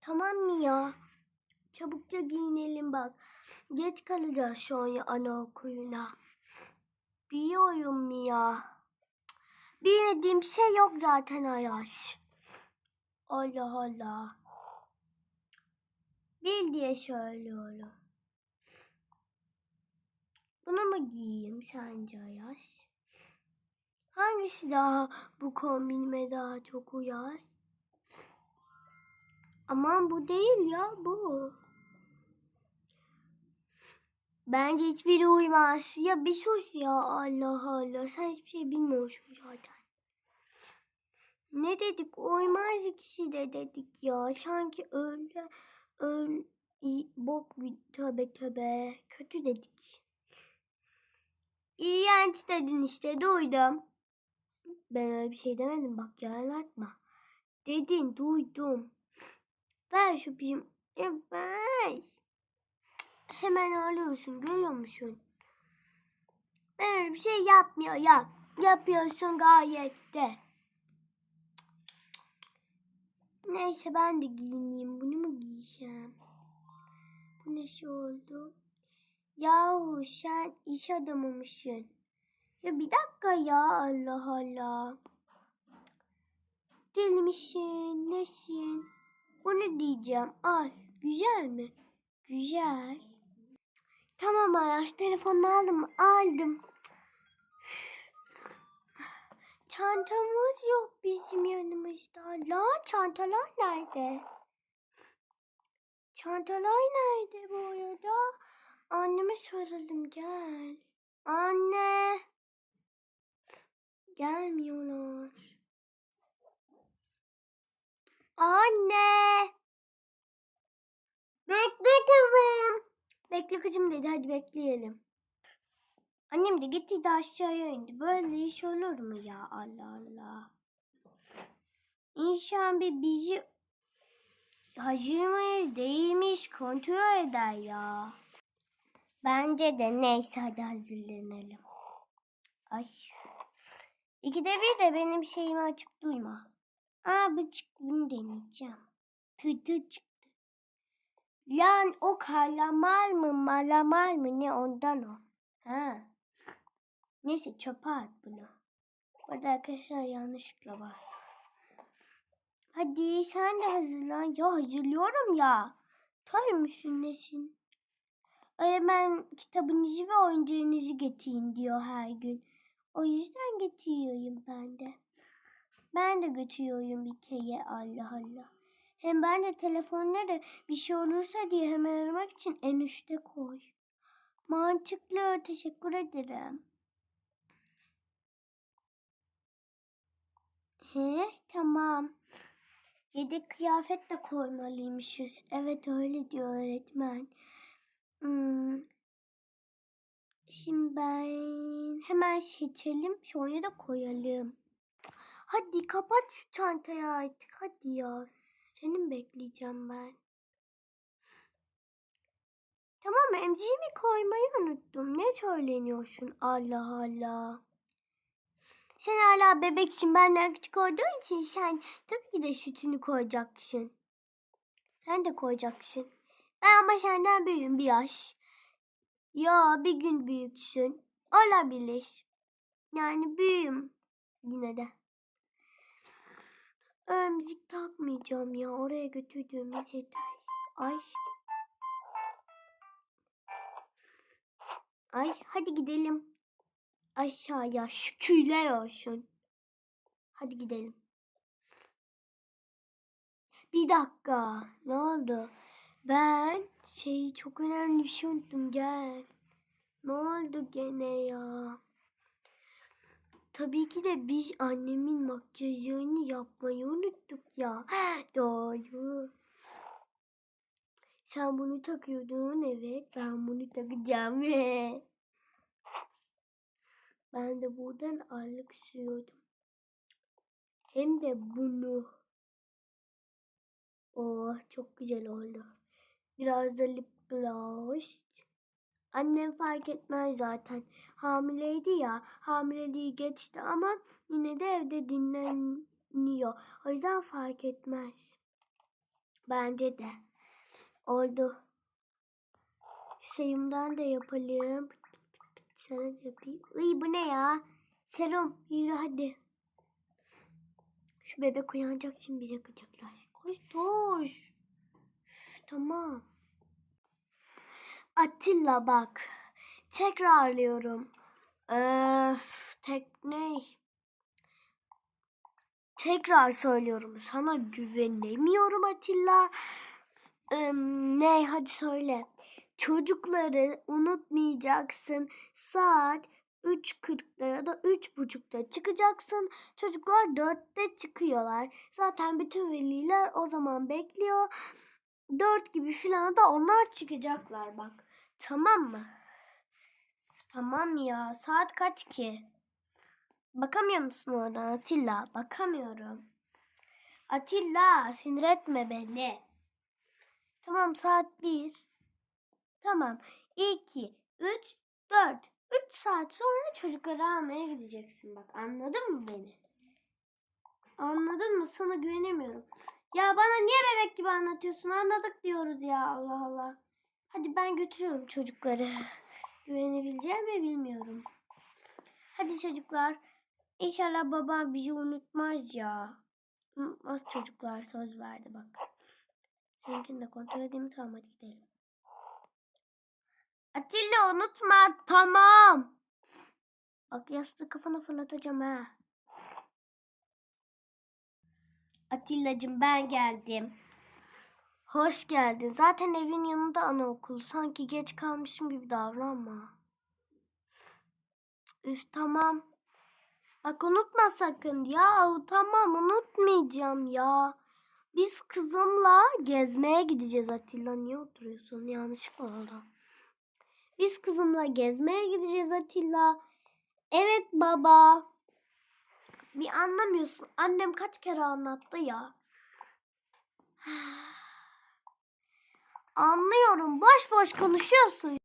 Tamam mı ya? Çabukça giyinelim bak. Geç kalacağız şu an ya anaokuluna. Biliyorum ya? Bilmediğim bir şey yok zaten Ayaş. Allah Allah. Bil diye söylüyorum. Bunu mu giyeyim sence Ayaş? Hangisi daha bu kombinime daha çok uyar? Aman bu değil ya bu. Bence hiçbiri uymaz. Ya bir sus ya Allah Allah. Sen hiçbir şey bilmiyorsun zaten. Ne dedik? Uymaz ikisi de dedik ya. Sanki öyle öl i- bok töbe töbe. Kötü dedik. İğrenç dedin işte duydum. Ben öyle bir şey demedim bak yalan atma. Dedin duydum. Ver şu bizim. Ya ver. Hemen ağlıyorsun görüyor musun? Ben bir şey yapmıyor ya. Yapıyorsun gayet de. Neyse ben de giyineyim. Bunu mu giysem? Bu ne şey oldu? Yahu sen iş adamımışsın. Ya bir dakika ya Allah Allah. Deli misin? Nesin? Bunu diyeceğim. Al. Güzel mi? Güzel. Tamam Ayaş. Telefonunu aldım? Aldım. Çantamız yok bizim yanımızda. La çantalar nerede? Çantalar nerede bu arada? Anneme soralım gel. Anne. Gelmiyorlar. Anne. Kızım dedi hadi bekleyelim. Annem de gitti de aşağıya indi. Böyle iş olur mu ya Allah Allah. İnşallah bir bizi hazır mıyız değilmiş kontrol eder ya. Bence de neyse hadi hazırlanalım. Ay. İkide bir de benim şeyimi açıp duyma. Aa bu çık bunu deneyeceğim. Tı tı çıktı. Lan o kalamar mı malamar mı ne ondan o. Ha. Neyse çöpe at bunu. Bu arada arkadaşlar yanlışlıkla bastım. Hadi sen de hazırlan. Ya hazırlıyorum ya. Tabii musun nesin? Öğretmen kitabınızı ve oyuncağınızı getirin diyor her gün. O yüzden getiriyorum ben de. Ben de götürüyorum bir kere Allah Allah. Hem ben de telefonları bir şey olursa diye hemen aramak için en üstte koy. Mantıklı teşekkür ederim. He tamam. Yedek kıyafet de koymalıymışız. Evet öyle diyor öğretmen. Hmm. Şimdi ben hemen seçelim. Sonra da koyalım. Hadi kapat şu çantayı artık. Hadi ya. Senin bekleyeceğim ben. Tamam emziğimi koymayı unuttum. Ne söyleniyorsun? Allah Allah. Sen hala bebeksin benden küçük olduğun için sen tabii ki de sütünü koyacaksın. Sen de koyacaksın. Ben ama senden büyüğüm bir yaş. Ya bir gün büyüksün. Olabilir. Yani büyüğüm yine de. Ömzik takmayacağım ya. Oraya götürdüğümüz yeter. Ay. Ay hadi gidelim. Aşağıya şükürler olsun. Hadi gidelim. Bir dakika. Ne oldu? Ben şey çok önemli bir şey unuttum. Gel. Ne oldu gene ya? Tabii ki de biz annemin makyajını yapmayı unuttuk ya. Doğru. Sen bunu takıyordun evet. Ben bunu takacağım. Ben de buradan ağırlık sürüyordum. Hem de bunu. Oh çok güzel oldu. Biraz da lip gloss. Annem fark etmez zaten. Hamileydi ya. Hamileliği geçti ama yine de evde dinleniyor. O yüzden fark etmez. Bence de. Oldu. Hüseyin'den de yapalım. Sana da yapayım. Iy bu ne ya? Serum yürü hadi. Şu bebek uyanacak şimdi bize kıcaklar. Koş koş. Üf, tamam. Atilla bak. Tekrarlıyorum. Öf, tek ne? Tekrar söylüyorum. Sana güvenemiyorum Atilla. Eee, ne? Hadi söyle. Çocukları unutmayacaksın. Saat 3.40'da ya da 3.30'da çıkacaksın. Çocuklar 4'te çıkıyorlar. Zaten bütün veliler o zaman bekliyor. 4 gibi filan da onlar çıkacaklar bak. Tamam mı? Tamam ya. Saat kaç ki? Bakamıyor musun oradan Atilla? Bakamıyorum. Atilla sinir etme beni. Tamam saat 1. Tamam. 2, 3, 4. 3 saat sonra çocukları almaya gideceksin bak. Anladın mı beni? Anladın mı? Sana güvenemiyorum. Ya bana niye bebek gibi anlatıyorsun? Anladık diyoruz ya Allah Allah. Hadi ben götürüyorum çocukları. Güvenebileceğim mi bilmiyorum. Hadi çocuklar. İnşallah babam bizi unutmaz ya. Unutmaz çocuklar söz verdi bak. Seninkini de kontrol edeyim? Tamam hadi gidelim. Atilla unutma tamam. Bak yastığı kafana fırlatacağım ha. Atillacığım ben geldim. Hoş geldin. Zaten evin yanında anaokul. Sanki geç kalmışım gibi davranma. Üf tamam. Bak unutma sakın. Ya tamam unutmayacağım ya. Biz kızımla gezmeye gideceğiz Atilla. Niye oturuyorsun? Yanlışlıkla oldu. Biz kızımla gezmeye gideceğiz Atilla. Evet baba. Bir anlamıyorsun. Annem kaç kere anlattı ya. Anlıyorum. Boş boş konuşuyorsun.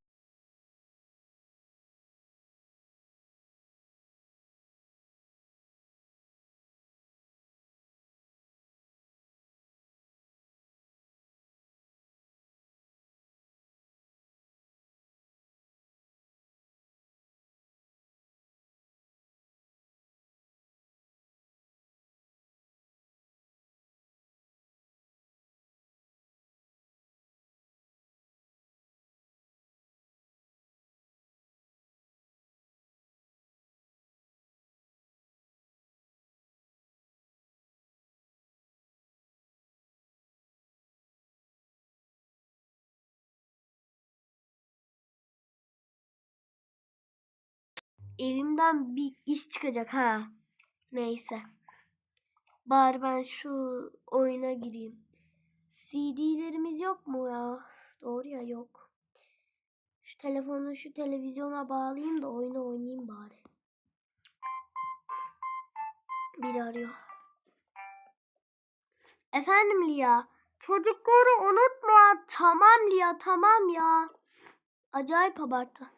Elimden bir iş çıkacak ha. Neyse. Bari ben şu oyuna gireyim. CD'lerimiz yok mu ya? Doğru ya yok. Şu telefonu şu televizyona bağlayayım da oyunu oynayayım bari. Biri arıyor. Efendim Lia. Çocukları unutma. Tamam Lia tamam ya. Acayip abarttı.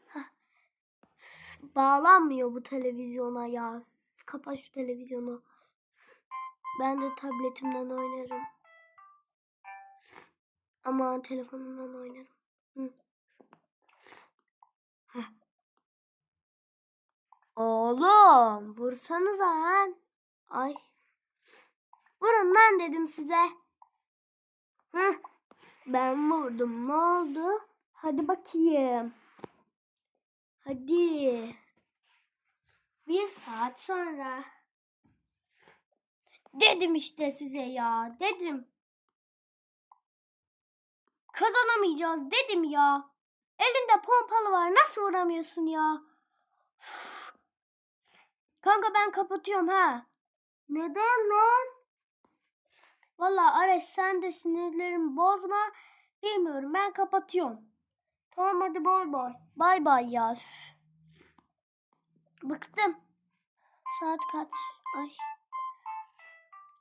Bağlanmıyor bu televizyona ya. Kapat şu televizyonu. Ben de tabletimden oynarım. Ama telefonumdan oynarım. Hı. Oğlum vursanıza lan. Ay. Vurun lan dedim size. Heh. Ben vurdum. Ne oldu? Hadi bakayım. Hadi. Bir saat sonra. Dedim işte size ya. Dedim. Kazanamayacağız dedim ya. Elinde pompalı var. Nasıl vuramıyorsun ya? Kanka ben kapatıyorum ha. Neden lan? Valla Ares sen de sinirlerimi bozma. Bilmiyorum ben kapatıyorum. Tamam hadi bay bay. Bay bay ya. Bıktım. Saat kaç? Ay.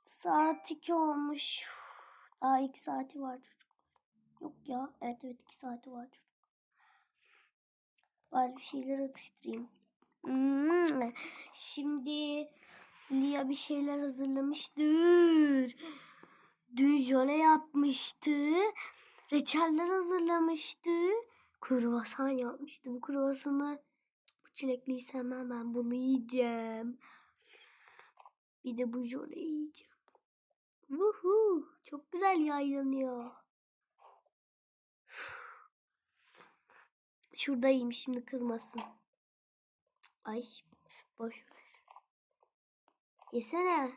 Saat 2 olmuş. Daha 2 saati var çocuk. Yok ya. Evet evet 2 saati var çocuk. Bari bir şeyler atıştırayım. Hmm, Şimdi Lia bir şeyler hazırlamıştır. dün jöle yapmıştı. Reçeller hazırlamıştı. Kruvasan yapmıştı. Bu kruvasanı bu çilekliyi sevmem ben. Bunu yiyeceğim. Bir de bu jöleyi yiyeceğim. Vuhu, çok güzel yaylanıyor. Şuradayım şimdi kızmasın. Ay boş ver. Yesene.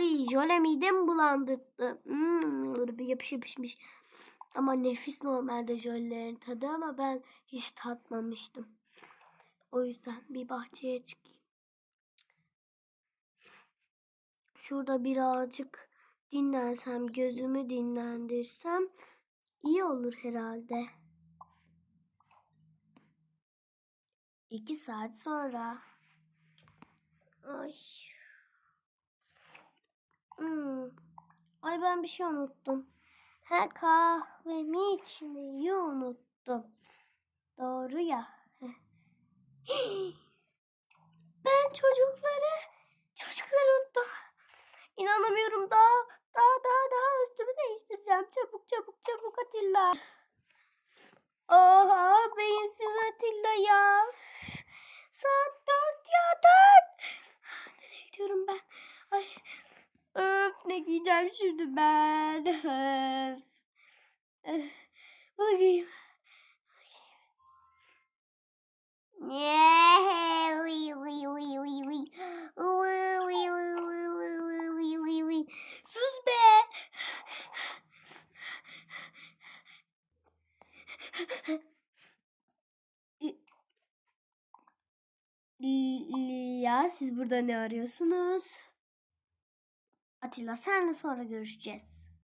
Iy jöle midemi bulandırdı. Hmm, bir yapış yapışmış. Ama nefis normalde jölelerin tadı ama ben hiç tatmamıştım. O yüzden bir bahçeye çıkayım. Şurada birazcık dinlensem, gözümü dinlendirsem iyi olur herhalde. İki saat sonra. Ay. Hmm. Ay ben bir şey unuttum. Ha kahvemi içmeyi unuttum. Doğru ya. Ben çocukları çocukları unuttum. İnanamıyorum daha daha daha daha üstümü değiştireceğim. Çabuk çabuk çabuk Atilla. Oha beyinsiz Atilla ya. Saat dört ya dört. Nereye gidiyorum ben? Ay. Öf ne giyeceğim şimdi ben? Öf. Öf. Bunu giyeyim. Sus be. Ya siz burada ne arıyorsunuz? Atilla senle sonra görüşeceğiz.